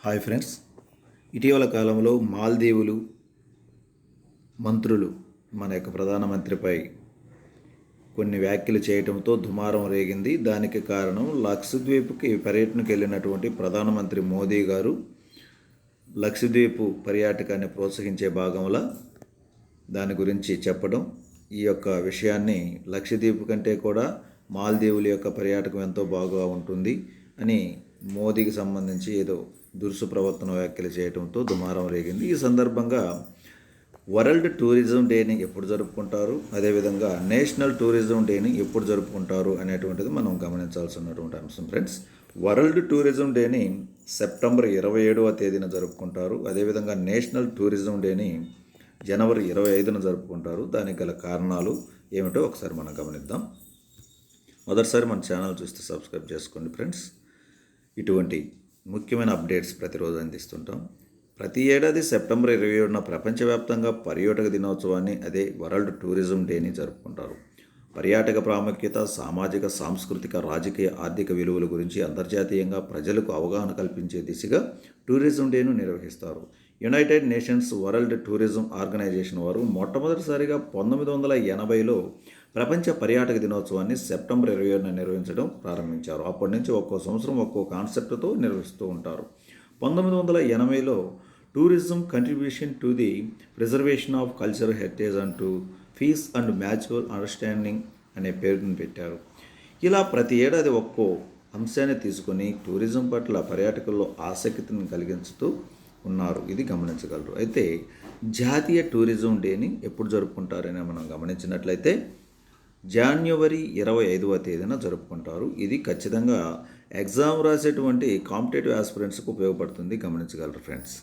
Hi friends. ఇటీవల కాలంలో మాల్దీవులు మంత్రులు మన యొక్క ప్రధానమంత్రిపై కొన్ని వ్యాఖ్యలు చేయడంతో దుమారం రేగింది. దానికి కారణం లక్షద్వీప్కి పర్యటనకు వెళ్ళినటువంటి ప్రధానమంత్రి మోదీ గారు లక్షద్వీప్ పర్యాటకాన్ని ప్రోత్సహించే భాగంలో దాని గురించి చెప్పడం ఈ యొక్క విషయాన్ని లక్షద్వీప్ కంటే కూడా మాల్దీవుల యొక్క పర్యాటకం ఎంతో బాగా ఉంటుంది అని మోదీకి సంబంధించి ఏదో దురుసు ప్రవర్తన వ్యాఖ్యలు చేయడంతో దుమారం రేగింది. ఈ సందర్భంగా వరల్డ్ టూరిజం డేని ఎప్పుడు జరుపుకుంటారు? అదేవిధంగా నేషనల్ టూరిజం డేని ఎప్పుడు జరుపుకుంటారు? అనేటువంటిది మనం గమనించాల్సినటువంటి అంశం. ఫ్రెండ్స్ వరల్డ్ టూరిజం డేని సెప్టెంబర్ ఇరవై ఏడవ తేదీన జరుపుకుంటారు. అదేవిధంగా నేషనల్ టూరిజం డేని జనవరి ఇరవై ఐదున జరుపుకుంటారు. దానికి గల కారణాలు ఏమిటో ఒకసారి మనం గమనిద్దాం. మొదటిసారి మన ఛానల్ చూస్తే సబ్స్క్రైబ్ చేసుకోండి ఫ్రెండ్స్. ఇటువంటి ముఖ్యమైన అప్డేట్స్ ప్రతిరోజు అందిస్తుంటాం. ప్రతి ఏడాది సెప్టెంబర్ ఇరవై ఏడున ప్రపంచవ్యాప్తంగా పర్యాటక దినోత్సవాన్ని అదే వరల్డ్ టూరిజం డేని జరుపుకుంటారు. పర్యాటక ప్రాముఖ్యత సామాజిక సాంస్కృతిక రాజకీయ ఆర్థిక విలువల గురించి అంతర్జాతీయంగా ప్రజలకు అవగాహన కల్పించే దిశగా టూరిజం డేను నిర్వహిస్తారు. United Nations World Tourism Organisation వారు మొట్టమొదటిసారిగా పంతొమ్మిది వందల ఎనభైలో ప్రపంచ పర్యాటక దినోత్సవాన్ని సెప్టెంబర్ ఇరవై ఏడున నిర్వహించడం ప్రారంభించారు. అప్పటి నుంచి ఒక్కో సంవత్సరం ఒక్కో కాన్సెప్ట్తో నిర్వహిస్తూ ఉంటారు. పంతొమ్మిది వందల ఎనభైలో tourism contribution to the preservation of cultural heritage అంటూ పీస్ అండ్ మ్యాచువల్ అండర్స్టాండింగ్ అనే పేరును పెట్టారు. ఇలా ప్రతి ఏడాది ఒక్కో అంశాన్ని తీసుకొని టూరిజం పట్ల పర్యాటకుల్లో ఆసక్తిని కలిగించుతూ ఉన్నారు. ఇది గమనించగలరు. అయితే జాతీయ టూరిజం డేని ఎప్పుడు జరుపుకుంటారని మనం గమనించినట్లయితే జాన్యువరి ఇరవై ఐదవ తేదీన జరుపుకుంటారు. ఇది ఖచ్చితంగా ఎగ్జామ్ రాసేటువంటి కాంపిటేటివ్ ఆస్పిరెంట్స్కి ఉపయోగపడుతుంది. గమనించగలరు ఫ్రెండ్స్.